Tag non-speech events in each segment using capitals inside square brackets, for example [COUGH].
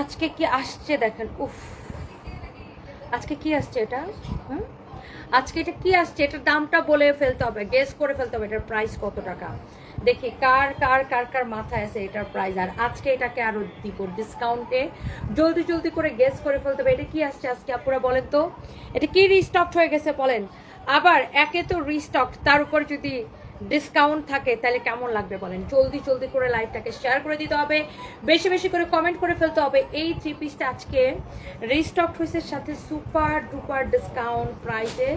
আজকে কি আসছে দেখেন, উফ। আজকে কি আসছে এটা? হুম? আজকে এটা কি আসছে? এটার দামটা বলে ফেলতে হবে গেস করে ফেলতে হবে, এটার প্রাইস কত টাকা? দেখি, কার কার কার কার মাথায় আছে এটার প্রাইস আর আজকে এটাকে আরও দিব ডিসকাউন্টে জলদি জলদি করে গেস করে ফেলতে হবে, এটা কি আসছে আজকে আপনারা বলেন তো? এটা কি রিস্টক হয়ে গেছে বলেন? আবার একে তো রিস্টক তার উপর যদি ডিসকাউন্ট থাকে, তাহলে কেমন লাগবে বলেন? জলদি জলদি করে লাইভটাকে শেয়ার করে দিতে হবে, বেশি বেশি করে কমেন্ট করে ফেলতে হবে। এই থ্রি পিসটা আজকে রিস্টক হয়েছে সাথে সুপার ডুপার ডিসকাউন্ট প্রাইসে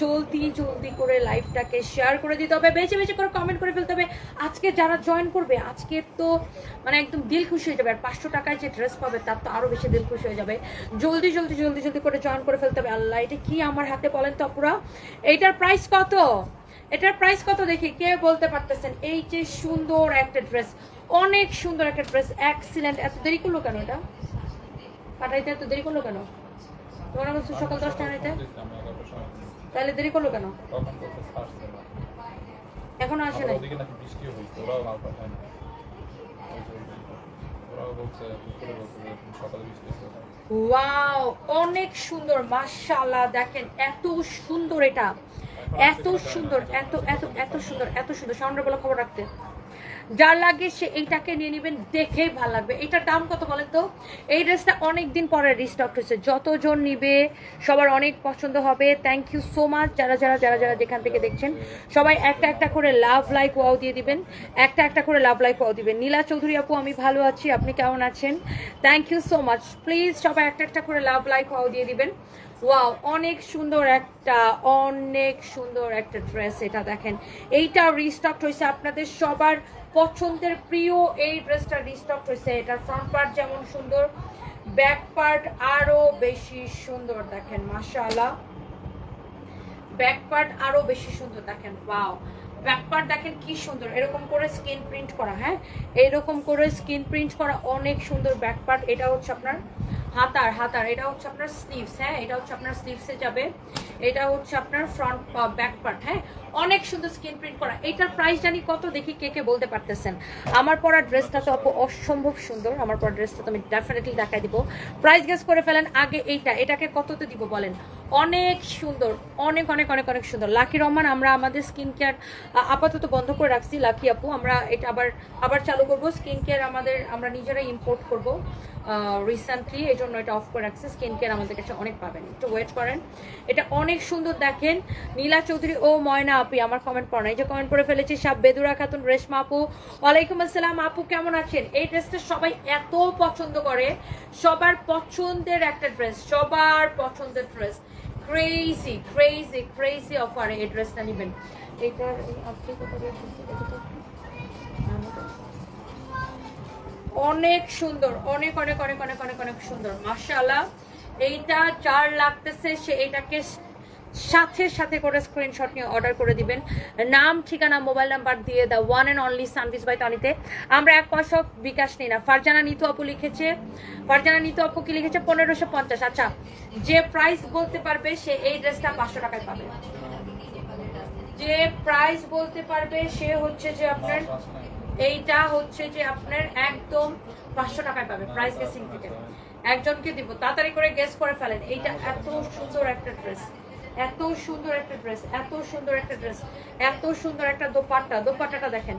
জলদি জলদি করে লাইভটাকে শেয়ার করে দিতে হবে, বেশি বেশি করে কমেন্ট করে ফেলতে হবে। আজকে যারা জয়েন করবে, আজকে তো মানে একদম দিল খুশি হয়ে যাবে, আর পাঁচশো টাকায় যে ড্রেস পাবে, তার তো আরও বেশি দিল খুশি হয়ে যাবে। জলদি জলদি জলদি জলদি করে জয়েন করে ফেলতে হবে। আল্লাহ, এটা কি আমার হাতে বলেন তো আপুরা? এইটার প্রাইস কত? এটার প্রাইস কত দেখি? কে বলতে পারতেছেন? এই যে সুন্দর একটা ড্রেস অনেক সুন্দর একটা ড্রেস এক্সিলেন্ট এত দেরি করল কেন এটা? পাঠাইতে এত দেরি করল কেন? তোমার বলছো সকাল দশটা আনাইতে তাহলে দেরি করল কেন? এখনও আসে নাই? সকালে বৃষ্টি ওয়াও অনেক সুন্দর, মাশাআল্লাহ, দেখেন এত সুন্দর এটা। এত সুন্দর, এত এত এত সুন্দর এত সুন্দর। সাউন্ডের বলে খবর রাখতে। যার লাগে সে এইটাকে নিয়ে নেবেন দেখেই ভালো লাগবে। এটার দাম কত বলেন তো? এই ড্রেসটা অনেক দিন পরে রিস্টক হয়েছে। যতজন নিবে, সবার অনেক পছন্দ হবে। থ্যাংক ইউ সো মাচ যারা যারা যারা যারা যেখান থেকে দেখছেন, সবাই একটা একটা করে লাভ লাইক ওয়াও দিয়ে দিবেন। একটা একটা করে লাভ লাইক ওয়াও দিবেন। নীলা চৌধুরী আপু, আমি ভালো আছি। আপনি কেমন আছেন? Thank you so much please সবাই একটা একটা করে লাভ লাইক ওয়াও দিয়ে দিবেন। ওয়াও অনেক সুন্দর একটা, অনেক সুন্দর একটা ড্রেস এটা দেখেন। এইটা রিস্টক হয়েছে। আপনাদের সবার পছন্দের প্রিয় এই ড্রেসটা রিস্টক হয়েছে। এটার ফ্রন্ট পার্ট যেমন সুন্দর ব্যাক পার্ট আরও বেশি সুন্দর দেখেন মাসা ব্যাক পার্ট আরও বেশি সুন্দর দেখেন ওয়াও ব্যাক পার্ট দেখেন কি সুন্দর। এরকম করে স্কিন প্রিন্ট করা হ্যাঁ? এরকম করে স্কিন প্রিন্ট করা অনেক সুন্দর ব্যাক পার্ট এটা হচ্ছে আপনার হাতার হাতার। এটা হচ্ছে আপনার স্লিভস হ্যাঁ? এটা হচ্ছে আপনার স্লিভসে যাবে। এটা হচ্ছে আপনার ফ্রন্ট ব্যাক পার্ট হ্যাঁ? অনেক সুন্দর স্কিন প্রিন্ট করা। এটার প্রাইস জানি কত? দেখি কে কে বলতে পারতেছেন। আমার পরা ড্রেসটা তো আপু অসম্ভব সুন্দর। আমার পরা ড্রেসটা তো আমি ডেফিনেটলি দেখাই দিব। প্রাইস গেস করে ফেলেন, আগে এইটা। এটাকে কততে দিব বলেন? অনেক সুন্দর, অনেক অনেক অনেক অনেক সুন্দর। লাকি রহমান, আমরা আমাদের স্কিন কেয়ার আপাতত বন্ধ করে রাখছি, লাকি আপু। আমরা এটা আবার আবার চালু করব। স্কিন কেয়ার আমাদের, আমরা নিজেরাই ইম্পোর্ট করব রিসেন্টলি এই জন্য এটা অফ করে রাখছি। স্কিন কেয়ার আমাদের কাছে অনেক পাবেন। একটু ওয়েট করেন। এটা অনেক সুন্দর দেখেন। নীলা চৌধুরী, ও ময়না আপু, আমার কমেন্ট পড়া এই যে কমেন্ট করে ফেলেছি সাব বেদুরা খাতুন, রেশমা আপু। ওয়ালাইকুম আসসালাম আপু, কেমন আছেন? এই ড্রেসটা সবাই এত পছন্দ করে। সবার পছন্দের একটা ড্রেস সবার পছন্দের dress crazy crazy crazy offer এই ড্রেসটা নেবেন। অনেক সুন্দর, অনেক অনেক অনেক অনেক অনেক অনেক সুন্দর মাশাআল্লাহ, এইটা চার লাগতেছে, সে এটাকে সাথে সাথে করে স্ক্রিনশট নিয়ে অর্ডার করে দিবেন। নাম, ঠিকানা মোবাইল নাম্বার দিয়ে দা ওয়ান অ্যান্ড অনলি সানভিস বাই তানিতে। আমরা এক পয়সা বিকাশ নিই না। ফারজানা নিতু আপু লিখেছে, ফারজানা নিতু আপু কি লিখেছে? পনেরোশো পঞ্চাশ। আচ্ছা যে প্রাইস বলতে পারবে সে এই ড্রেসটা পাঁচশো টাকায় পাবে। যে প্রাইস বলতে পারবে সে হচ্ছে যে আপনার, এইটা হচ্ছে যে আপনার একদম পাঁচশো টাকায় পাবে প্রাইস গেসিং থেকে। একজনকে দিব, তাড়াতাড়ি করে গেস করে ফেলেন। এইটা এত সুন্দর একটা ড্রেস এত সুন্দর একটা ড্রেস এত সুন্দর একটা ড্রেস এত সুন্দর একটা দোপাট্টা। দোপাট্টাটা দেখেন।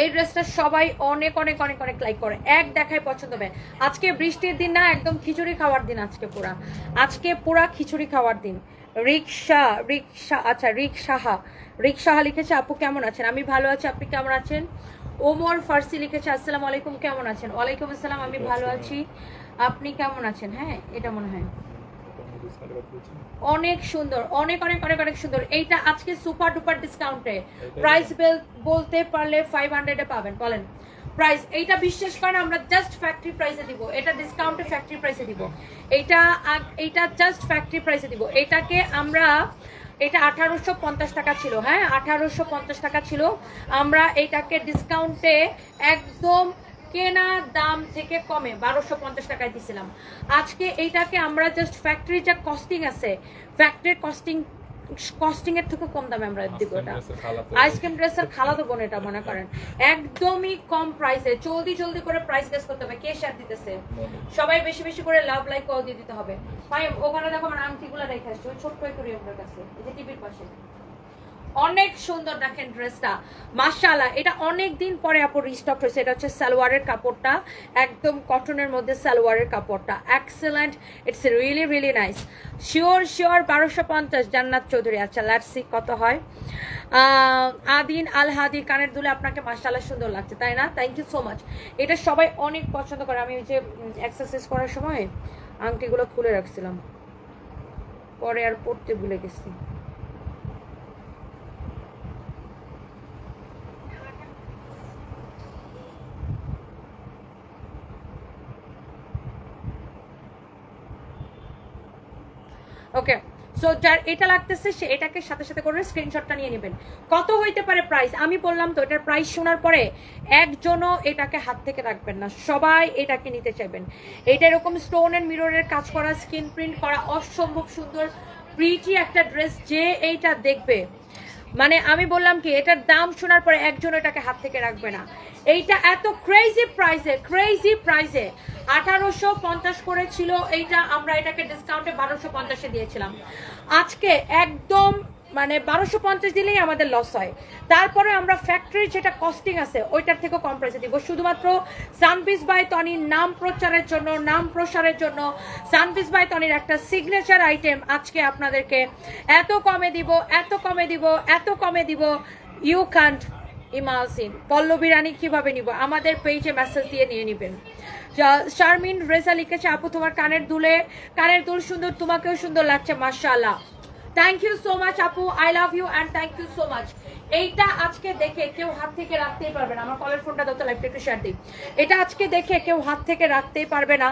এই ড্রেসটা সবাই অনেক অনেক অনেক অনেক লাইক করে। এক দেখায় পছন্দ হবে। আজকে বৃষ্টির দিন না, একদম খিচুড়ি খাওয়ার দিন আজকে পুরা। আজকে পুরা খিচুড়ি খাওয়ার দিন। রিক্সা রিক্সা আচ্ছা রিক্সাহা রিক্সাহা লিখেছে, আপু কেমন আছেন? আমি ভালো আছি, আপনি কেমন আছেন? ওমর ফার্সি লিখেছে, আসসালামু আলাইকুম, কেমন আছেন? ওয়ালাইকুম আসসালাম, আমি ভালো আছি। আপনি কেমন আছেন? হ্যাঁ এটা মনে হয়। অনেক সুন্দর অনেক অনেক অনেক অনেক সুন্দর। এইটা আজকে সুপার ডুপার ডিসকাউন্টে প্রাইস বেল বলতে পারলে ফাইভ হান্ড্রেডে পাবেন বলেন। প্রাইস এইটা বিশ্বাস করেন আমরা জাস্ট ফ্যাক্টরি প্রাইসে দিব। এটা ডিসকাউন্টে ফ্যাক্টরি প্রাইসে দিব। এইটা এইটা জাস্ট ফ্যাক্টরি প্রাইসে দিব। এটাকে আমরা এটা আঠারোশো পঞ্চাশ টাকা ছিল হ্যাঁ? আঠারোশো পঞ্চাশ টাকা ছিল। আমরা এইটাকে ডিসকাউন্টে একদম কেনা দাম থেকে কমে বারোশো পঞ্চাশ টাকায় দিছিলাম। আজকে এইটাকে আমরা জাস্ট ফ্যাক্টরি যা কস্টিং আছে ফ্যাক্টরির কস্টিং কস্টিং এর থেকে কম দামে আমরা দিব আইসক্রিম এটা আইসক্রিম ড্রেসের খালাতো বোন এটা মনে করেন। একদমই কম প্রাইসে জলদি জলদি করে প্রাইস গেস করতে হবে। কে শেয়ার দিতেছে? সবাই বেশি বেশি করে লাভ লাইক কল দিয়ে দিতে হবে। ভাই ওখানে দেখো আমার আংটিগুলো রেখে আসছে। ওই ছোট্ট আপনার কাছে। এই যে টিভির পাশে। অনেক সুন্দর দেখেন ড্রেসটা মাশাআল্লাহ, এটা অনেক দিন পরে আপু রিস্টক হয়েছে। এটা হচ্ছে সালোয়ারের কাপড়টা, একদম কটনের মধ্যে সালোয়ারের কাপড়টা। Excellent it's really really nice sure sure বারোশো পঞ্চাশ, জান্নাত চৌধুরী। আচ্ছা লেটস কত হয়। আদিন আল হাদি কানের দুলে আপনাকে মাশাআল্লাহ সুন্দর লাগছে, তাই না? থ্যাংক ইউ সো মাচ এটা সবাই অনেক পছন্দ করে। আমি ওই যে এক্সারসাইজ করার সময় আংটিগুলো খুলে রাখছিলাম। পরে আর পড়তে ভুলে গেছি। ওকে সো যার এটা লাগতেছে, সে এটাকে সাথে সাথে করে স্ক্রিনশটটা নিয়ে নেবেন। কত হইতে পারে প্রাইস আমি বললাম তো, এটার প্রাইস শোনার পরে একজনও এটাকে হাত থেকে রাখবেন না। সবাই এটাকে নিতে চাইবেন। এটা এরকম স্টোন এন্ড মিররের কাজ করা স্কিন প্রিন্ট করা অসম্ভব সুন্দর প্রিটি একটা ড্রেস যে এইটা দেখবে। মানে আমি বললাম কি, এটার দাম শোনার পরে একজন এটাকে হাত থেকে রাখবে না। এইটা এত ক্রেজি প্রাইসে ক্রেজি প্রাইসে আঠারোশো পঞ্চাশ করে ছিল এইটা আমরা এটাকে ডিসকাউন্টে বারোশো পঞ্চাশে দিয়েছিলাম। আজকে একদম মানে বারোশো পঞ্চাশ দিলেই আমাদের লস হয়। তারপরে আমরা ফ্যাক্টরির যেটা কস্টিং আছে, ওইটার থেকেও কম প্রাইসে দিব। শুধুমাত্র সানপিস বাই তনির নাম প্রচারের জন্য, নাম প্রসারের জন্য সানপিস বাই তনির একটা সিগনেচার আইটেম আজকে আপনাদেরকে এত কমে দিব, এত কমে দিব, এত কমে দিব। You can't imagine Pallavi Rani কীভাবে নিব? আমাদের পেজে মেসেজ দিয়ে নিয়ে নেবেন। শারমিন রেজা লিখেছে, আপু, তোমার কানের দুলে, কানের দুল সুন্দর, তোমাকেও সুন্দর লাগছে, মাশাআল্লাহ। থ্যাংক ইউ সো মাচ আপু I love you and thank you so much এইটা আজকে দেখে কেউ হাত থেকে রাখতেই পারবে না। আমার কলের ফোনটা দাও তো লাইভটা একটু শেয়ার দিই। এটা আজকে দেখে কেউ হাত থেকে রাখতেই পারবে না।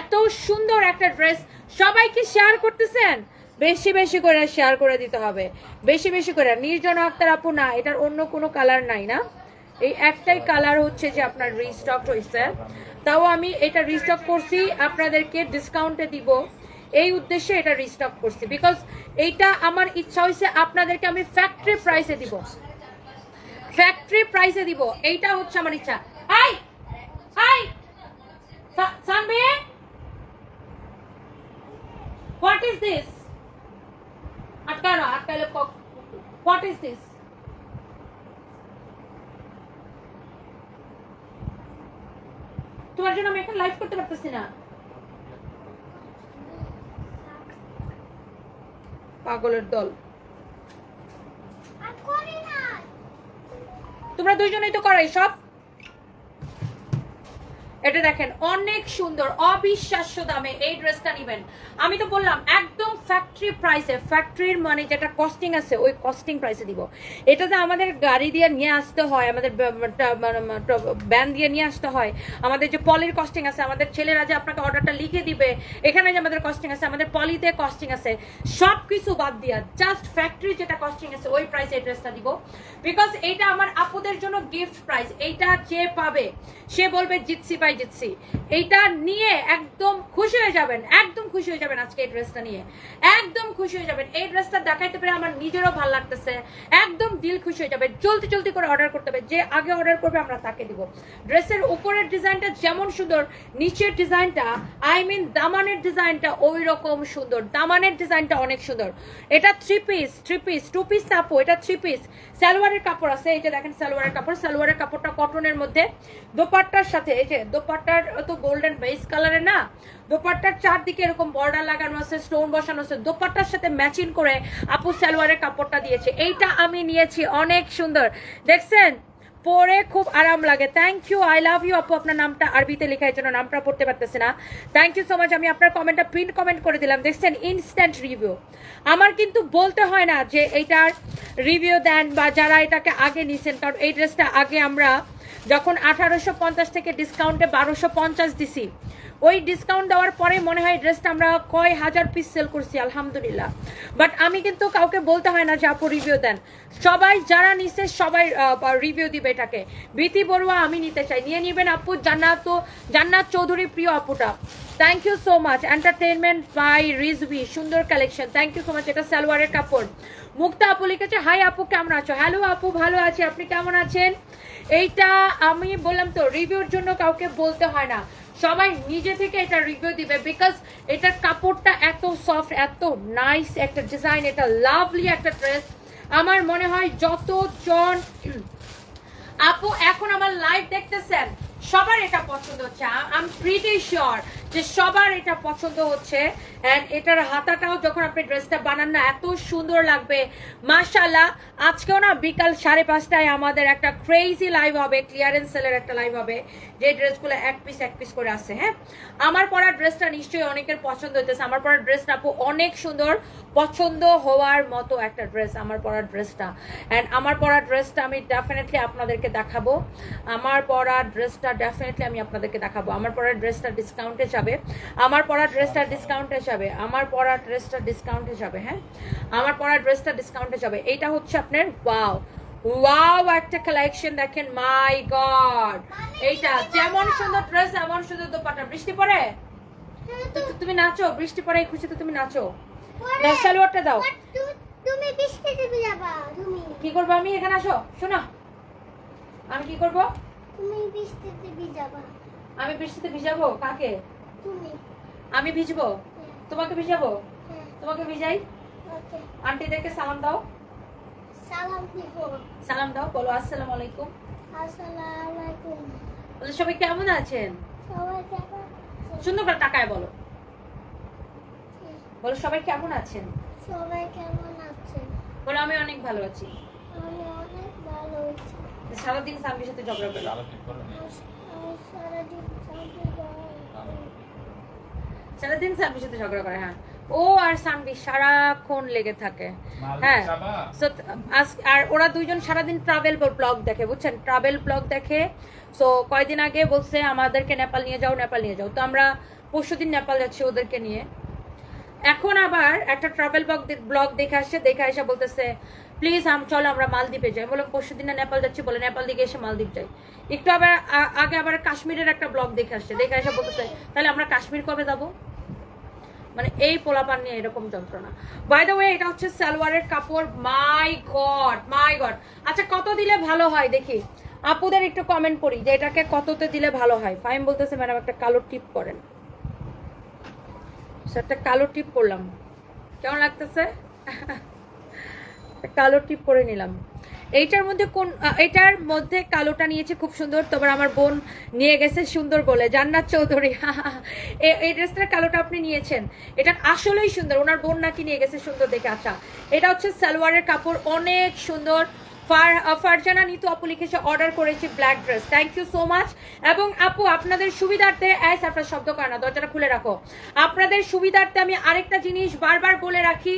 এত সুন্দর একটা ড্রেস সবাইকে শেয়ার করতেছেন? বেশি বেশি করে শেয়ার করে দিতে হবে। বেশি বেশি করে। নির্জন আক্তার আপু, না, এটার অন্য কোনো কালার নাই না। এই একটাই কালার হচ্ছে যে আপনার রিস্টক হয়েছে তাও আমি এটা রিস্টক করছি, আপনাদেরকে ডিসকাউন্টে দিব। এই উদ্দেশ্যে এটা রিস্টক করছি। বিকজ এইটা আমার ইচ্ছা হয়েছে আপনাদেরকে আমি ফ্যাক্টরি প্রাইসে দিব। ফ্যাক্টরি প্রাইসে দিব। এইটা হচ্ছে আমার ইচ্ছা। হাই! হাই! সানবে হোয়াট ইজ দিস আটকানো আটকালে হোয়াট ইজ দিস তোমার জন্য আমি এখন লাইভ করতে পারতেছি না। পাগলের দল। তোমরা দুইজনেই তো করাই সব। এটা দেখেন, অনেক সুন্দর, অবিশ্বাস্য দামে এই ড্রেসটা নিবেন। আমি তো বললাম, একদম ফ্যাক্টরি প্রাইসে ফ্যাক্টরির মানে যেটা কস্টিং আছে, ওই কস্টিং প্রাইসে দিব। এটাতে আমাদের গাড়ি দিয়ে নিয়ে আসতে হয়, আমাদের ব্যান দিয়ে নিয়ে আসতে হয়, আমাদের যে পলির কস্টিং আছে, আমাদের ছেলেরা যে আপনাকে অর্ডারটা লিখে দিবে, এখানে যে আমাদের কস্টিং আছে, আমাদের পলিতে কস্টিং আছে সব কিছু বাদ দিয়া জাস্ট ফ্যাক্টরি যেটা কস্টিং আছে, ওই প্রাইসে এই ড্রেসটা দিব। বিকজ এইটা আমার আপুদের জন্য গিফট প্রাইস এইটা যে পাবে, সে বলবে জিতসি বাই জিতসি এইটা নিয়ে একদম খুশি হয়ে যাবেন, একদম খুশি হয়ে যাবেন আজকে এই ড্রেসটা নিয়ে। একদম খুশি হয়ে যাবেন। এই ড্রেসটা দেখাইতে পেরে আমার নিজেরও ভালো লাগতেছে। একদম দিল খুশি হয়ে যাবে। জলদি জলদি করে অর্ডার করতে হবে। যে আগে অর্ডার করবে, আমরা তাকে দিব। ড্রেসের উপরের ডিজাইনটা যেমন সুন্দর, নিচের ডিজাইনটা আই মিন দামানের ডিজাইনটা ওই রকম সুন্দর। দামানের ডিজাইনটা অনেক সুন্দর। এটা three piece three piece two piece তাপো এটা থ্রি পিস সালোয়ারের কাপড় আছে, এই যে দেখেন সালোয়ারের কাপড়। সালোয়ারের কাপড়টা কটনের মধ্যে। দোপাট্টার সাথে, এই যে দোপাট্টার তো গোল্ডেন বেস কালারের না? দোপাট্টার চারদিকে এরকম বর্ডার লাগানো আছে স্টোন বসানো আছে। দোপাট্টার সাথে ম্যাচিং করে আপু সালোয়ারের কাপড়টা দিয়েছে। এইটা আমি নিয়েছি, অনেক সুন্দর। দেখছেন? পরে খুব আরাম লাগে। Thank you I love you আপু, আপনার নামটা আরবিতে লেখা জন্য নামটা পড়তে পারতেছে না। থ্যাংক ইউ সো মাচ আমি আপনার কমেন্টটা প্রিন্ট কমেন্ট করে দিলাম। দেখছেন? ইনস্ট্যান্ট রিভিউ আমার কিন্তু বলতে হয় না যে এইটার রিভিউ দেন বা যারা এটাকে আগে নিছেন, কারণ এই ড্রেসটা আগে আমরা যখন আঠারোশো পঞ্চাশ থেকে ডিসকাউন্টে বারোশো পঞ্চাশ দিছি। ওই ডিসকাউন্ট দেওয়ার পরে মনে হয় ড্রেসটা আমরা কয় হাজার পিস সেল করছি, আলহামদুলিল্লাহ। বাট আমি কিন্তু কাউকে বলতে হয় না যে, আপু রিভিউ দেন। সবাই যারা নিছে, সবাই রিভিউ দিবে এটাকে। বিতি বড়ুয়া আমি নিতে চাই। নিয়ে নিবেন আপু, জান্নাত জান্নাত চৌধুরী প্রিয় আপুটা। Thank you so much entertainment by Rizvi সুন্দর collection thank you so much এটা সালোয়ারের কাপড়। মুক্তা আপু লিখেছে হাই আপু, কেমন আছো? হ্যালো আপু, ভালো আছি। আপনি কেমন আছেন? এইটা আমি বললাম তো রিভিউর জন্য কাউকে বলতে হয় না। সবাই নিজে থেকে এটা রিভিউ দিবে বিকজ এটার কাপড়টা এত সফট এত নাইস একটা ডিজাইন এটা লাভলি একটা ড্রেস আমার মনে হয় যতজন, আপু, এখন আমার লাইভ দেখতেছেন সবার এটা পছন্দ হচ্ছে। আম প্রিটি শিওর যে সবার এটা পছন্দ হচ্ছে। এটার হাতাটাও যখন আপনি ড্রেসটা বানান না, এত সুন্দর লাগবে। মাশাল্লাহ আজকেও না বিকাল সাড়ে পাঁচটায় আমাদের একটা ক্রেজি লাইভ হবে ক্লিয়ারেন্স সেলের একটা লাইভ হবে, যে ড্রেসগুলো এক পিস এক পিস করে আছে হ্যাঁ? আমার পরা ড্রেসটা নিশ্চয়ই অনেকের পছন্দ হইতেছে। আমার পরা ড্রেসটা আপু অনেক সুন্দর পছন্দ হওয়ার মতো একটা ড্রেস আমার পরা ড্রেসটা অ্যান্ড আমার পরা ড্রেসটা আমি ডেফিনেটলি আপনাদেরকে দেখাবো। আমার পরা ড্রেসটা ডেফিনেটলি আমি আপনাদেরকে দেখাবো। আমার পরা ড্রেসটা ডিসকাউন্টে যাবে। আমার পরা ড্রেসটা ডিসকাউন্টে যাবে। আমার পরা ড্রেসটা ডিসকাউন্টে যাবে হ্যাঁ? আমার পরা ড্রেসটা ডিসকাউন্টে যাবে। এইটা হচ্ছে আপনার ওয়াও ওয়াও একটা কালেকশন দেখেন মাই গড এইটা যেমন সুন্দর ড্রেস এমন সুন্দর দোপাটা বৃষ্টি পড়ে? তো। তুমি নাচো বৃষ্টি পড়ে খুশিতে তুমি নাচো। দাও সালোয়ারটা দাও। তু- তুমি বৃষ্টিতে যাবা তুমি। কি করব আমি? এখানে আসো। শোনো। আমি কি করব? তুমি বৃষ্টিতে আমি বৃষ্টিতে ভিজাবো? কাকে? তুমি। আমি ভিজবো? তোমাকে ভিজাবো? হ্যাঁ। তোমাকে ভিজাই? আন্টিদেরকে সালাম দাও। সালাম দিব। সালাম দাও বলো আসসালামু আলাইকুম। আসসালামু আলাইকুম। সবাই কেমন আছেন? সবাই কেমন সুন্দর করে টাকায় বলো। বলো সবাই কেমন আছেন? সবাই কেমন আছেন? বলো আমি অনেক ভালো আছি। আমি অনেক ভালো আছি। সারাদিন সামনের সাথে ঝগড়া করি। আলো ঠিক করে আমি সারাদিন সারাদিন সাথে ঝগড়া করে হ্যাঁ। ও আর সানভি সারাক্ষণ লেগে থাকে। হ্যাঁ। আর ওরা দুইজন সারাদিন ট্রাভেল ব্লগ দেখে বুঝছেন? ট্রাভেল ব্লগ দেখে। সো কয়দিন আগে বলছে আমাদেরকে নেপাল নিয়ে যাও নেপাল নিয়ে যাও। তো আমরা পরশুদিন নেপাল যাচ্ছি ওদেরকে নিয়ে। এখন আবার একটা ট্রাভেল ব্লগ ব্লগ দেখে আসছে দেখে এসে বলতেছে প্লিজ আম চলো আমরা মালদ্বীপে যাই। বললাম পরশু দিনে নেপাল যাচ্ছি, বলে, নেপাল দিকে এসে মালদ্বীপ যাই। একটু আবার আগে আবার কাশ্মীরের একটা ব্লগ দেখে আসছে দেখে এসে বলতেছে, তাহলে আমরা কাশ্মীর কবে যাব? মানে এই পোলাপান নিয়ে এরকম যন্ত্রণা। বাই দ্য ওয়ে এটা হচ্ছে সালোয়ারের কাপড়। মাই গড মাই গড আচ্ছা কত দিলে ভালো হয় দেখি। আপুদের একটু কমেন্ট করি যে, এটাকে কততে দিলে ভালো হয়? ফাইম বলতেছে, ম্যাডাম, একটা কালো টিপ করেন একটা কালো টিপ পরলাম। কেমন লাগতেছে? কালো টিপ পরে নিলাম। এইটার মধ্যে কোন এটার মধ্যে কালোটা নিয়েছে, খুব সুন্দর। তবে আমার বোন নিয়ে গেছে সুন্দর বলে, জান্নাত চৌধুরী। [LAUGHS] এই ড্রেসটার কালোটা আপনি নিয়েছেন। এটা আসলেই সুন্দর। ওনার বোন নাকি নিয়ে গেছে সুন্দর দেখে আচ্ছা। এটা হচ্ছে সালোয়ারের কাপড়, অনেক সুন্দর। ফারজানা নিতু আপু লিখেছে অর্ডার করেছি black dress thank you so much এবং আপু, আপনাদের সুবিধার্থে অ্যাস আপনার শব্দ করে না, দরজাটা খুলে রাখো। আপনাদের সুবিধার্থে আমি আরেকটা জিনিস বারবার বলে রাখি,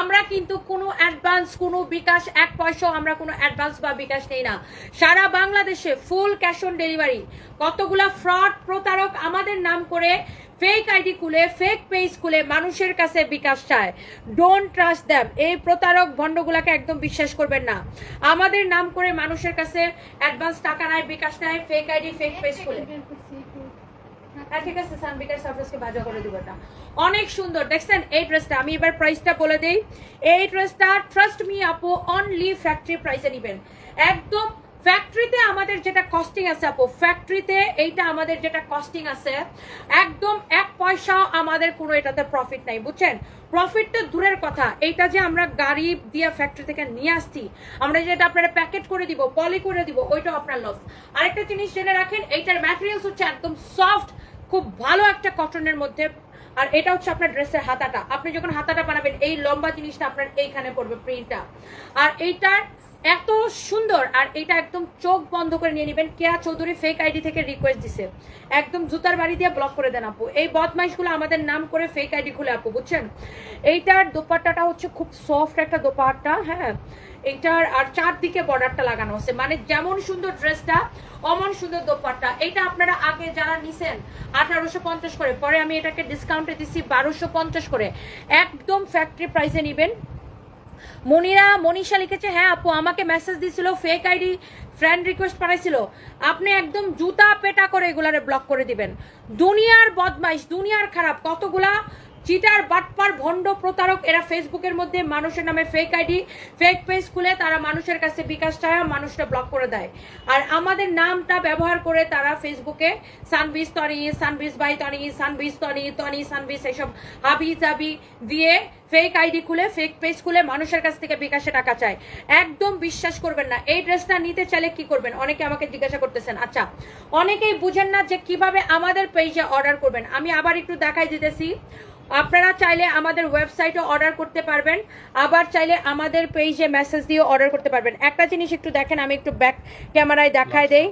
আমরা কিন্তু কোনো অ্যাডভান্স কোনো বিকাশ, এক পয়সাও আমরা কোনো অ্যাডভান্স বা বিকাশ নেই না। সারা বাংলাদেশে ফুল ক্যাশ অন ডেলিভারি কতগুলা ফ্রড প্রতারক আমাদের নাম করে ফেক আইডি খুলে ফেক পেজ খুলে মানুষের কাছে বিকাশ চায়। ডোন্ট ট্রাস্ট দ্যাম এই প্রতারক ভণ্ডগুলাকে একদম বিশ্বাস করবেন না। আমাদের নাম করে মানুষের কাছে অ্যাডভান্স টাকা নেয় বিকাশ নেয় ফেক আইডি ফেক পেজ খুলে। হ্যাঁ ঠিক আছে সানবিকার সার্ভিসকে ভাজা করে দিব এটা। অনেক সুন্দর দেখছেন? এই ড্রেসটা আমি এবার প্রাইসটা বলে দেই। এই ড্রেসটা ট্রাস্ট মি আপু অনলি ফ্যাক্টরি প্রাইসে নেবেন। একদম ফ্যাক্টরিতে আমাদের যেটা কস্টিং আছে আপু ফ্যাক্টরিতে এইটা আমাদের যেটা কস্টিং আছে, একদম এক পয়সাও আমাদের কোনো এটাতে প্রফিট নাই, বুঝছেন? প্রফিট তো দূরের কথা, এইটা যে আমরা গাড়ি দিয়ে ফ্যাক্টরি থেকে নিয়ে আসছি, আমরা যেটা আপনারা প্যাকেট করে দিব পলি করে দিব, ওইটাও আপনার লস আরেকটা জিনিস জেনে রাখেন, এইটার ম্যাটেরিয়ালস হচ্ছে একদম সফট খুব ভালো একটা কটনের মধ্যে আর এটা হচ্ছে আপনার ড্রেসের হাতাটা। আপনি যখন হাতাটা বানাবেন, এই লম্বা জিনিসটা আপনার এইখানে পড়বে প্রিন্টটা আর এইটার এত সুন্দর, আর এটা একদম চোখ বন্ধ করে নিয়ে নেবেন। কেয়া চৌধুরী ফেক আইডি থেকে রিকোয়েস্ট দিছে। একদম জুতার বাড়ি দিয়ে ব্লক করে দেন আপু। এই বদমাইশগুলো আমাদের নাম করে ফেক আইডি খুলে আপু, বুঝছেন? এইটার দোপাট্টাটা হচ্ছে খুব সফট একটা দোপাট্টা হ্যাঁ? এইটার আর চারদিকে বর্ডারটা লাগানো হচ্ছে। মানে যেমন সুন্দর ড্রেসটা, অমন সুন্দর দোপাট্টা। এটা আপনারা আগে যারা নিছেন, আঠারোশো পঞ্চাশ করে, পরে আমি এটাকে ডিসকাউন্টে দিচ্ছি বারোশো পঞ্চাশ করে। একদম ফ্যাক্টরি প্রাইসে নেবেন। মনিরা, মনীষা লিখেছে হ্যাঁ আপু, আমাকে মেসেজ দিছিল ফেক আইডি ফ্রেন্ড রিকোয়েস্ট পাঠাইছিল। আপনি একদম জুতা পেটা করে এগুলারে ব্লক করে দিবেন। দুনিয়ার বদমাইশ, দুনিয়ার খারাপ। কতগুলা চিটার বাটপার ভণ্ড প্রতারক, এরা ফেসবুকের মধ্যে মানুষের নামে ফেক আইডি ফেক পেজ খুলে তারা মানুষের কাছে বিকাশ চায় মানুষটা ব্লক করে দেয়। আর আমাদের নামটা ব্যবহার করে তারা ফেসবুকে সানবিজ, তনি, সানবিজ বাই তনি, সানবিজ তনি তনি, সানবিজ এইসব হাবি জাবি দিয়ে ফেক আইডি খুলে ফেক পেজ খুলে মানুষের কাছ থেকে বিকাশে টাকা চায়। একদম বিশ্বাস করবেন না, এই ড্রেসটা নিতে চাইলে কি করবেন? অনেকে আমাকে জিজ্ঞাসা করতেছেন আচ্ছা অনেকেই বুঝেন না যে কীভাবে আমাদের পেজে অর্ডার করবেন। আমি আবার একটু দেখাই দিতেছি। আপনারা চাইলে আমাদের ওয়েবসাইটে অর্ডার করতে পারবেন। আবার চাইলে আমাদের পেজে মেসেজ দিয়ে অর্ডার করতে পারবেন। একটা জিনিস একটু দেখেন, আমি একটু ব্যাক ক্যামেরায় দেখায় দেই।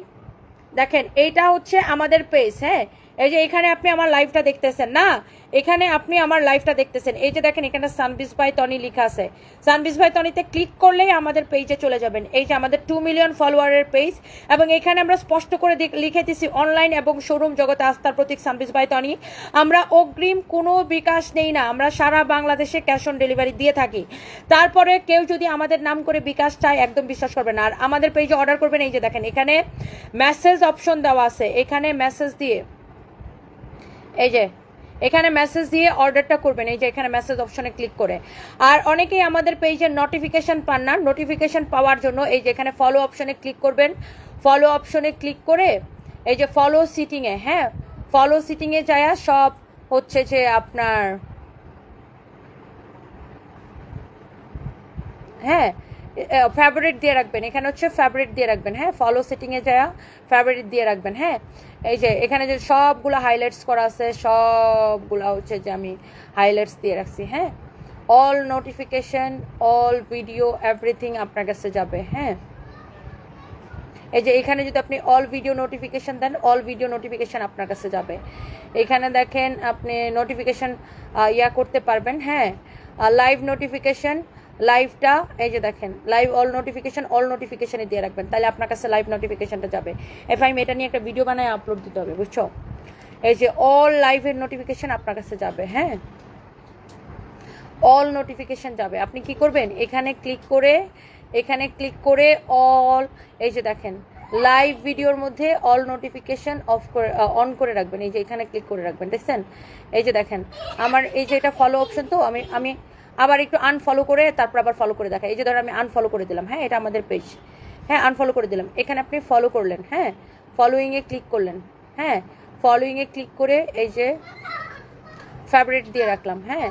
দেখেন, এইটা হচ্ছে আমাদের পেজ হ্যাঁ? এই যে এখানে আপনি আমার লাইভটা দেখতেছেন, না? এখানে আপনি আমার লাইভটা দেখতেছেন। এই যে দেখেন, এখানে সানবিস বাই টনি লেখা আছে। সানবিস বাই টনিতে ক্লিক করলেই আমাদের পেজে চলে যাবেন। এই যে আমাদের টু মিলিয়ন ফলোয়ারের পেজ এবং এখানে আমরা স্পষ্ট করে লিখে দিছি অনলাইন এবং শোরুম জগতে আস্থার প্রতীক সানবিস বাই টনি আমরা অগ্রিম কোনো বিকাশ নেই না। আমরা সারা বাংলাদেশে ক্যাশ অন ডেলিভারি দিয়ে থাকি। তারপরে কেউ যদি আমাদের নাম করে বিকাশ চায়, একদম বিশ্বাস করবেন না। আর আমাদের পেজে অর্ডার করবেন, এই যে দেখেন, এখানে মেসেজ অপশন দেওয়া আছে। এখানে মেসেজ দিয়ে, এই যে এখানে মেসেজ দিয়ে অর্ডারটা করবেন, এই যে এখানে মেসেজ অপশনে ক্লিক করে। আর অনেকেই আমাদের পেজের নোটিফিকেশন পান না নোটিফিকেশন পাওয়ার জন্য এই যে এখানে ফলো অপশনে ক্লিক করবেন। ফলো অপশনে ক্লিক করে এই যে ফলো সিটিংয়ে হ্যাঁ? ফলো সিটিংয়ে যায় সব হচ্ছে যে আপনার হ্যাঁ? ফেভারিট দিয়ে রাখবেন। এখানে হচ্ছে ফেভারিট দিয়ে রাখবেন হ্যাঁ? ফলো সেটিংয়ে যায় ফেভারিট দিয়ে রাখবেন হ্যাঁ? এই যে, এখানে যে সবগুলো হাইলাইটস করা আছে, সবগুলো হচ্ছে যে আমি হাইলাইটস দিয়ে রাখছি হ্যাঁ? All notification all video everything আপনার কাছে যাবে হ্যাঁ? এই যে, এখানে যদি আপনি অল ভিডিও নোটিফিকেশন দেন অল ভিডিও নোটিফিকেশন আপনার কাছে যাবে। এখানে দেখেন, আপনি নোটিফিকেশন ইয়া করতে পারবেন হ্যাঁ? লাইভ নোটিফিকেশন লাইভটা এই যে দেখেন লাইভ অল নোটিফিকেশন অল নোটিফিকেশনে দিয়ে রাখবেন। তাহলে আপনার কাছে লাইভ নোটিফিকেশানটা যাবে। এফ আই এটা নিয়ে একটা ভিডিও বানায় আপলোড দিতে হবে, বুঝছ? এই যে অল লাইভের নোটিফিকেশন আপনার কাছে যাবে হ্যাঁ? অল নোটিফিকেশন যাবে। আপনি কি করবেন? এখানে ক্লিক করে, এখানে ক্লিক করে অল এই যে দেখেন লাইভ ভিডিওর মধ্যে অল নোটিফিকেশন অফ করে অন করে রাখবেন। এই যে এখানে ক্লিক করে রাখবেন, দেখছেন? এই যে দেখেন, আমার এই যে এটা ফলো অপশন তো, আমি আমি আবার একটু আনফলো করে তারপর আবার ফলো করে দেখা এই যে ধরো আমি আনফলো করে দিলাম হ্যাঁ এটা আমাদের পেজ হ্যাঁ আনফলো করে দিলাম। এখানে আপনি ফলো করলেন হ্যাঁ ফলোয়িংয়ে ক্লিক করলেন হ্যাঁ ফলোয়িংয়ে ক্লিক করে এই যে ফেভারিট দিয়ে রাখলাম হ্যাঁ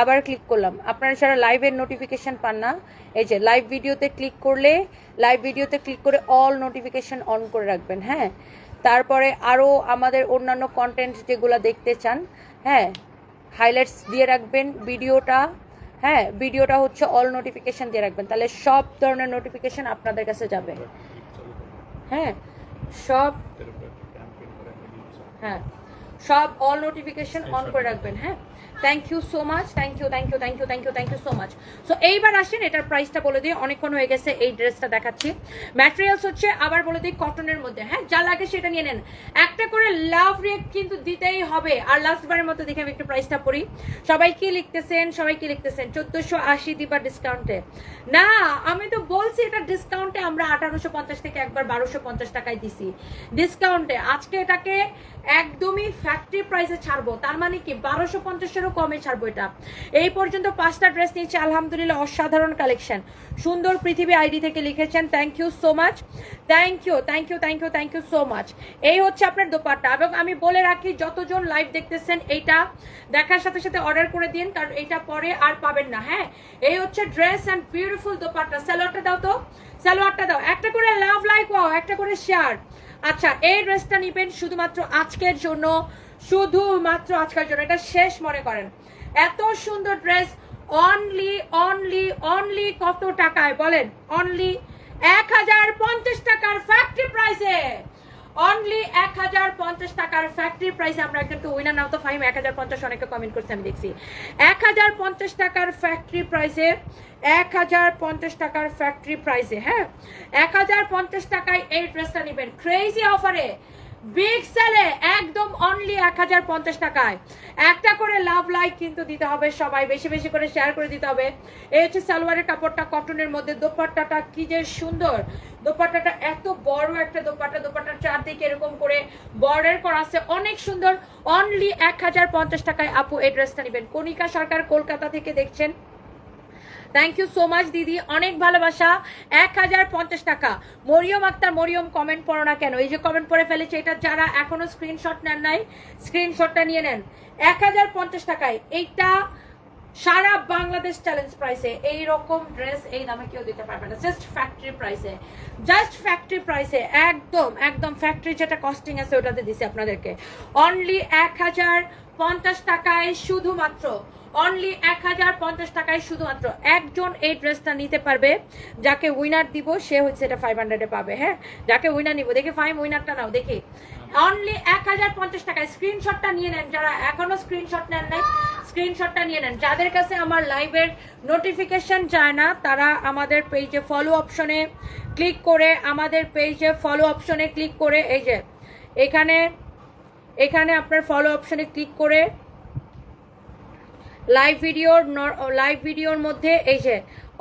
আবার ক্লিক করলাম। আপনারা যারা লাইভের নোটিফিকেশন পান না, এই যে লাইভ ভিডিওতে ক্লিক করলে লাইভ ভিডিওতে ক্লিক করে অল নোটিফিকেশন অন করে রাখবেন হ্যাঁ। তারপরে আরও আমাদের অন্যান্য কন্টেন্ট যেগুলো দেখতে চান হ্যাঁ হাইলাইটস দিয়ে রাখবেন ভিডিওটা হ্যাঁ ভিডিওটা হচ্ছে অল নোটিফিকেশন দিয়ে রাখবেন। তাহলে সব ধরনের নোটিফিকেশন আপনাদের কাছে যাবে। হ্যাঁ সব। হ্যাঁ। সব অল নোটিফিকেশন অন করে রাখবেন হ্যাঁ? Thank you so much thank you thank you thank you thank you thank you so much so এইবার আসেন এটার প্রাইসটা বলে দিই অনেকক্ষণ হয়ে গেছে এই ড্রেসটা দেখাচ্ছি। ম্যাটেরিয়ালস হচ্ছে আবার বলে দিই কটনের মধ্যে হ্যাঁ? যা লাগে সেটা নিয়ে নেন। একটা করে লাভ রেট কিন্তু দিতেই হবে। আর লাস্ট বারের মতো দেখে আমি একটু প্রাইসটা পড়ি। সবাই কি লিখতেছেন? সবাই কি লিখতেছেন? চোদ্দোশো আশি দিবা ডিসকাউন্টে না আমি তো বলছি এটা ডিসকাউন্টে আমরা আঠারোশো পঞ্চাশ থেকে একবার বারোশো পঞ্চাশ টাকায় দিছি। ডিসকাউন্টে আজকে এটাকে একদমই ফ্যাক্টরি প্রাইসে ছাড়বো, তার মানে কি বারোশো পঞ্চাশেরও কমে ছাড়বো এটা। এই পর্যন্ত পাঁচটা ড্রেস নিয়েছি, আলহামদুলিল্লাহ অসাধারণ কালেকশন সুন্দর পৃথিবী আইডি থেকে লিখেছেন thank you so much thank you thank you thank you thank you so much এই হচ্ছে আপনার দোপাট্টা, এবং আমি বলে রাখি, যতজন লাইভ দেখতেছেন এইটা দেখার সাথে সাথে অর্ডার করে দিন, কারণ এইটা পরে আর পাবেন না হ্যাঁ? এই হচ্ছে ড্রেস অ্যান্ড বিউটিফুল দোপাট্টা। স্যালোয়ারটা দাও তো স্যালোয়ারটা দাও। একটা করে লাভ লাইক ওয়াও একটা করে শেয়ার আচ্ছা এই ড্রেসটা নিবেন শুধুমাত্র আজকের জন্য, শুধুমাত্র আজকের জন্য, এটা শেষ মনে করেন। এত সুন্দর ড্রেস অনলি অনলি অনলি কত টাকায় বলেন? অনলি এক হাজার পঞ্চাশ টাকার ফ্যাক্টরি প্রাইসে অনলি এক হাজার পঞ্চাশ টাকার ফ্যাক্টরি প্রাইসে আমরা কিন্তু উইনার নাম তো ফাইম এক হাজার পঞ্চাশ অনেকে কমেন্ট করছে, আমি দেখছি। এক হাজার পঞ্চাশ টাকার ফ্যাক্টরি প্রাইসে এক হাজার পঞ্চাশ টাকার ফ্যাক্টরি প্রাইসে হ্যাঁ? এক হাজার পঞ্চাশ টাকায় এই ড্রেসটা নেবেন। ক্রেজি অফারে বিগ সেলে একদম অনলি এক হাজার পঞ্চাশ টাকায়। একটা করে লাভ লাইক কিন্তু দিতে হবে সবাই, বেশি বেশি করে শেয়ার করে দিতে হবে। এই হচ্ছে সালোয়ারের কাপড়টা কটনের মধ্যে, দোপাট্টাটা কি যে সুন্দর। দোপাট্টাটা এত বড় একটা দোপাট্টা, দোপাট্টার চারদিকে এরকম করে বর্ডার করা আছে। অনেক সুন্দর অনলি এক হাজার পঞ্চাশ টাকায়। আপু, এই ড্রেসটা নেবেন। কণিকা সরকার কলকাতা থেকে দেখছেন। থ্যাংক ইউ সো মাচ দিদি। অনেক ভালোবাসা। এক হাজার পঞ্চাশ টাকা। মরিয়ম আক্তার, মরিয়ম কমেন্ট পড়ো না কেন? এই যে কমেন্ট পড়ে ফেলেছে, এটা যারা এখনও স্ক্রিনশট নেন নাই স্ক্রিনশটটা নিয়ে নেন। এক হাজার পঞ্চাশ টাকায়। এইটা সারা বাংলাদেশ চ্যালেঞ্জ প্রাইসে এই রকম ড্রেস এই দামে কেউ দিতে পারবে না। জাস্ট ফ্যাক্টরি প্রাইসে জাস্ট ফ্যাক্টরি প্রাইসে একদম একদম ফ্যাক্টরি যেটা কস্টিং আছে, ওটাতে দিছি আপনাদেরকে। অনলি এক হাজার পঞ্চাশ টাকায় শুধুমাত্র অনলি এক হাজার পঞ্চাশ টাকায় শুধুমাত্র একজন এই ড্রেসটা নিতে পারবে। যাকে উইনার দিব, সে হচ্ছে এটা ফাইভ হান্ড্রেডে পাবে হ্যাঁ? যাকে উইনার নিব, দেখি ফাইভ উইনারটা নাও, দেখি। অনলি এক হাজার পঞ্চাশ টাকায় স্ক্রিনশটটা নিয়ে নেন যারা এখনও স্ক্রিনশট নেন নাই স্ক্রিনশটটা নিয়ে নেন। যাদের কাছে আমার লাইভের নোটিফিকেশন যায় না, তারা আমাদের পেজে ফলো অপশনে ক্লিক করে, আমাদের পেজে ফলো অপশনে ক্লিক করে, এই যে, এখানে এখানে আপনার ফলো অপশনে ক্লিক করে লাইভ ভিডিওর লাইভ ভিডিওর মধ্যে এই যে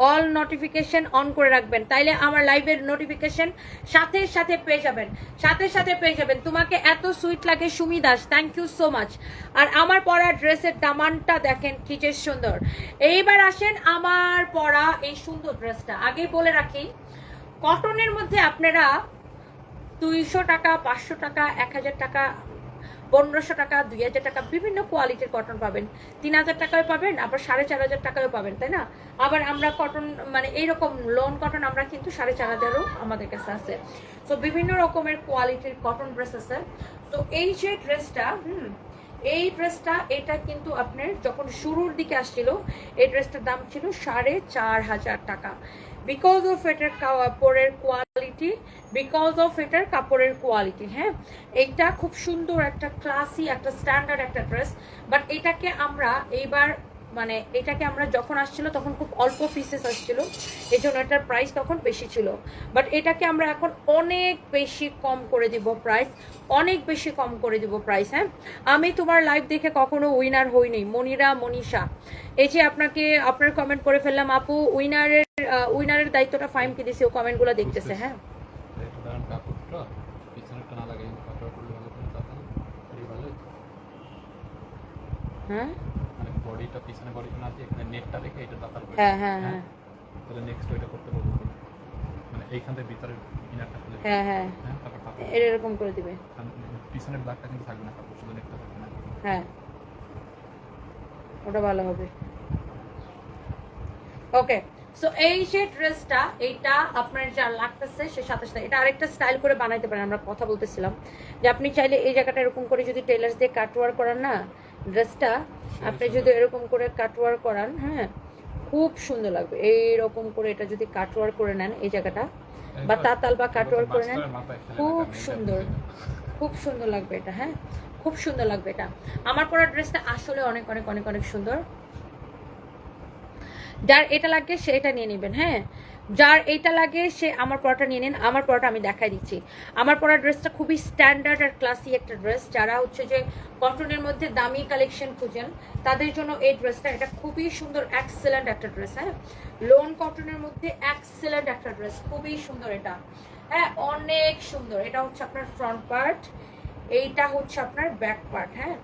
অল নোটিফিকেশন অন করে রাখবেন। তাইলে আমার লাইভের নোটিফিকেশন সাথে সাথে পেয়ে যাবেন। সাথে সাথে পেয়ে যাবেন। তোমাকে এত সুইট লাগে Sumi Das thank you so much আর আমার পরা ড্রেসের দামানটা দেখেন কি যে সুন্দর। এইবার আসেন আমার পরা এই সুন্দর ড্রেসটা। আগে বলে রাখি কটনের মধ্যে আপনারা দুইশো টাকা, পাঁচশো টাকা, এক হাজার টাকা পনেরোশো টাকা, দুই হাজার টাকা, বিভিন্ন কোয়ালিটির কটন পাবেন। তিন হাজার টাকায় পাবেন, আবার সাড়ে চার হাজার টাকায়ও পাবেন, তাই না? আবার আমরা কটন মানে এইরকম লোন কটন আমরা কিন্তু সাড়ে চার হাজারও আমাদের কাছে আছে। তো বিভিন্ন রকমের কোয়ালিটির কটন ড্রেস আছে। তো এই যে ড্রেসটা হুম, এই ড্রেসটা এটা কিন্তু আপনার যখন শুরুর দিকে আসছিল, এই ড্রেসটার দাম ছিল সাড়ে চার হাজার টাকা। বিকজ অফ এটার কাপড়ের কোয়ালিটি বিকজ অফ এটার কাপড়ের কোয়ালিটি হ্যাঁ? এইটা খুব সুন্দর একটা ক্লাসি একটা স্ট্যান্ডার্ড একটা ড্রেস বাট এটাকে আমরা এইবার মানে এটাকে আমরা যখন আসছিল তখন খুব অল্প পিসেস আসছিল। এই জন্য এটার প্রাইস তখন বেশি ছিল। বাট এটাকে আমরা এখন অনেক বেশি কম করে দিব প্রাইস অনেক বেশি কম করে দিব প্রাইস হ্যাঁ? আমি তোমার লাইভ দেখে কখনো উইনার হইনি। মনিরা মনীষা। এই যে আপনাকে আপনার কমেন্ট করে ফেললাম আপু উইনারের উইনারের দায়িত্বটা ফাইমকে দিছি? ও কমেন্টগুলো দেখতেছে হ্যাঁ। হ্যাঁ? বডিটা পিছনে বডিটা দিয়ে এখানে নেটটা রেখে এটা করে হ্যাঁ হ্যাঁ হ্যাঁ। তাহলে নেক্সট ওইটা করতে পারব মানে এইখান থেকে ভিতরে ইনারটা খুলে হ্যাঁ হ্যাঁ। হ্যাঁ তারপর কাপড় এরকম করে দিবে। কারণ পিছনের ব্লাকটা কিন্তু থাকবে না কাপড় শুধু নেটটা থাকবে না। হ্যাঁ। ওটা ভালো হবে। ওকে সো এই যে ড্রেসটা এইটা আপনার যা লাগতেছে সে সাথে সাথে এটা আরেকটা স্টাইল করে বানাইতে পারেন আমরা কথা বলতেছিলাম। যে আপনি চাইলে এই জায়গাটা এরকম করে যদি টেলার্স দিয়ে কাটওয়ার করান না ড্রেসটা আপনি যদি এরকম করে কাটওয়ার করান হ্যাঁ খুব সুন্দর লাগবে। এইরকম করে এটা যদি কাটওয়ার করে নেন এই জায়গাটা বা তাতাল বা কাটওয়ার করে নেন খুব সুন্দর খুব সুন্দর লাগবে এটা হ্যাঁ খুব সুন্দর লাগবে এটা। আমার পরা ড্রেসটা আসলে অনেক অনেক অনেক অনেক সুন্দর। যার এটা লাগবে সে এটা নিয়ে নেবেন হ্যাঁ। যার এইটা লাগে, সে আমার পরাটা নিয়ে নিন, আমার পরাটা আমি দেখাই দিচ্ছি। আমার পরা ড্রেসটা খুবই স্ট্যান্ডার্ড আর ক্লাসি একটা ড্রেস যারা হচ্ছে যে কটনের মধ্যে দামি কালেকশন খুঁজেন, তাদের জন্য এই ড্রেসটা এটা খুবই সুন্দর এক্সেলেন্ট একটা ড্রেস হ্যাঁ? লোন কটনের মধ্যে এক্সেলেন্ট একটা ড্রেস খুবই সুন্দর এটা। হ্যাঁ অনেক সুন্দর। এটা হচ্ছে আপনার ফ্রন্ট পার্ট এইটা হচ্ছে আপনার ব্যাক পার্ট হ্যাঁ?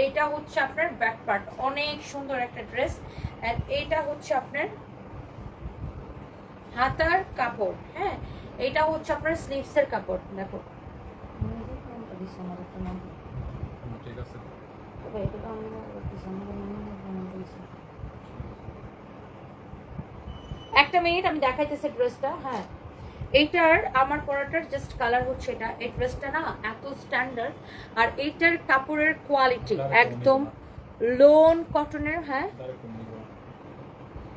এইটা হচ্ছে আপনার ব্যাক পার্ট অনেক সুন্দর একটা ড্রেস এইটা হচ্ছে আপনার হাতার কাপড় হ্যাঁ? এটা হচ্ছে আপনার স্লিভসের কাপড় দেখো। ঠিক আছে। একটা মিনিট আমি দেখাইতেছি ড্রেসটা হ্যাঁ। এইটার আমার পরাটার জাস্ট কালার হচ্ছে এটা। এই ড্রেসটা না এত স্ট্যান্ডার্ড আর এইটার কাপড়ের কোয়ালিটি একদম লোন কটনের হ্যাঁ।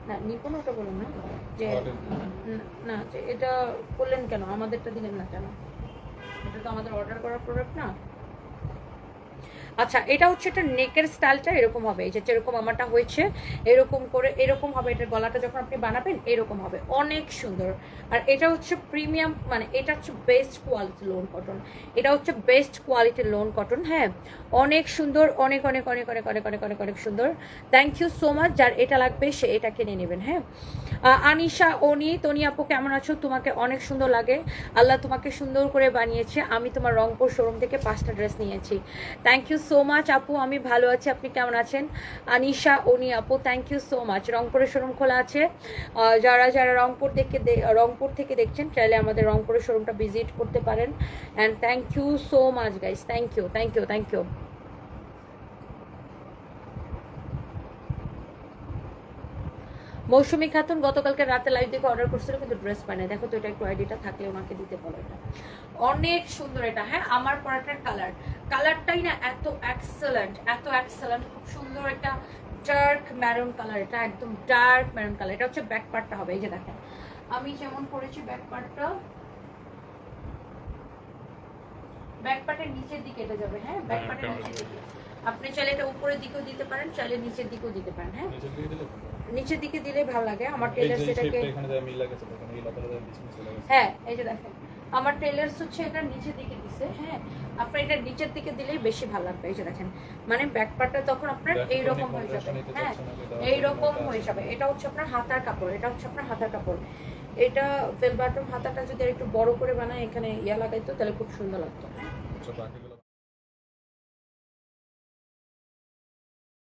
না নিপুণ ওটা বলুন না। যে না এটা করলেন কেন? আমাদেরটা দিলেন না কেন? এটা তো আমাদের অর্ডার করা প্রোডাক্ট না। আচ্ছা এটা হচ্ছে একটা নেকের স্টাইলটা এরকম হবে। এই যে যেরকম আমারটা হয়েছে, এরকম করে, এরকম হবে। এটার গলাটা যখন আপনি বানাবেন, এরকম হবে। অনেক সুন্দর। আর এটা হচ্ছে প্রিমিয়াম মানে এটা হচ্ছে বেস্ট কোয়ালিটি লোন কটন এটা হচ্ছে বেস্ট কোয়ালিটির লোন কটন হ্যাঁ? অনেক সুন্দর, অনেক অনেক অনেক অনেক অনেক অনেক অনেক অনেক সুন্দর। থ্যাংক ইউ সো মাচ যার এটা লাগবে, সে এটা কিনে নেবেন হ্যাঁ? আনিশা, অনি, তনি আপু, কেমন আছো? তোমাকে অনেক সুন্দর লাগে। আল্লাহ তোমাকে সুন্দর করে বানিয়েছে। আমি তোমার রংপুর শোরুম থেকে পাঁচটা ড্রেস নিয়েছি। থ্যাংক ইউ সো মাচ আপু, আমি ভালো আছি। আপনি কেমন আছেন? আনিশা অনি আপু থ্যাংক ইউ সো মাচ রংপুরের শোরুম খোলা আছে। যারা যারা রংপুর থেকে দে- রংপুর থেকে দেখছেন, চাইলে আমাদের রংপুরের শোরুমটা ভিজিট করতে পারেন। And thank you so much guys thank you thank you thank you Mousumi Khatun গতকালকে রাতে লাইভ দেখে অর্ডার করছিল, কিন্তু ড্রেস পায় না দেখো তো এটা একটু আইডিটা থাকলে ওনাকে দিতে বলো এটা। অনেক সুন্দর এটা। হ্যাঁ আমার পরাটার কালার কালারটাই না এত এক্সেলেন্ট এত এক্সেলেন্ট খুব সুন্দর একটা ডার্ক ম্যারুন কালার এটা একদম ডার্ক ম্যারুন কালার এটা হচ্ছে ব্যাক পার্টটা হবে এই যে দেখেন। আমি যেমন করেছি ব্যাক পার্টটা ব্যাক পার্টের নিচের দিকে এটা যাবে হ্যাঁ? ব্যাক পার্টের নিচের দিকে। আপনি চাইলে এটা উপরের দিকেও দিতে পারেন চাইলে নিচের দিকেও দিতে পারেন হ্যাঁ? নিচের দিকে দিলে ভালো। লাগে আমার টেলার সেটাকে হ্যাঁ এই যে দেখেন আমার টেলার্স হচ্ছে এটা নিচের দিকে দিছে হ্যাঁ? আপনার এটা নিচের দিকে দিলেই বেশি ভালো লাগবে এই যে দেখেন। মানে ব্যাক পার্টটা তখন আপনার এইরকম এই রকম হয়ে যাবে। হ্যাঁ এইরকম এই রকম হয়ে যাবে। এটা হচ্ছে আপনার হাতার কাপড় এটা হচ্ছে আপনার হাতার কাপড়। এটা বেল বাটন হাতাটা যদি একটু বড় করে বানায় এখানে ইয়া লাগাইতো তাহলে খুব সুন্দর লাগতো। আচ্ছা,